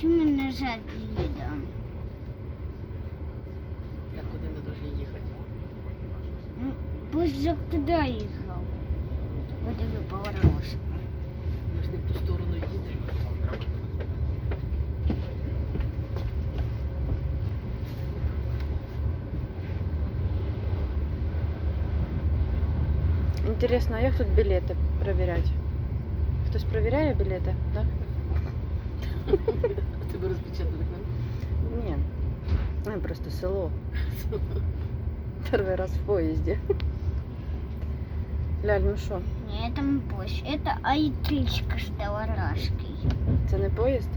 Чому нажать їдемо? Як куди ми повинні їхати? Ну, пусть же туди їхав. Подиви поворот. Ми ж не в ту сторону їдемо. Інтересно, а як тут білети перевіряти? Хтось перевіряє білети? Да? Тебе розпечатали нам? Ні. Ну, просто село. Перший раз в поїзді. Ляль, ну що, Ні, це не поїзд. Це електричка з доворожкою. це не поїзд?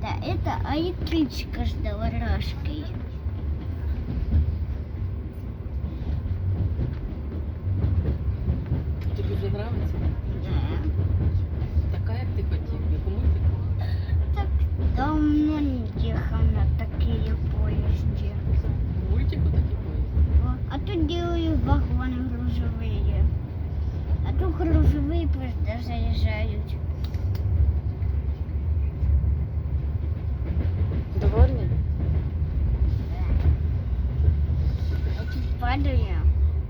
Да, это электричка с доворожкой. новые просто заезжают. Довольны? Да. Эти падают.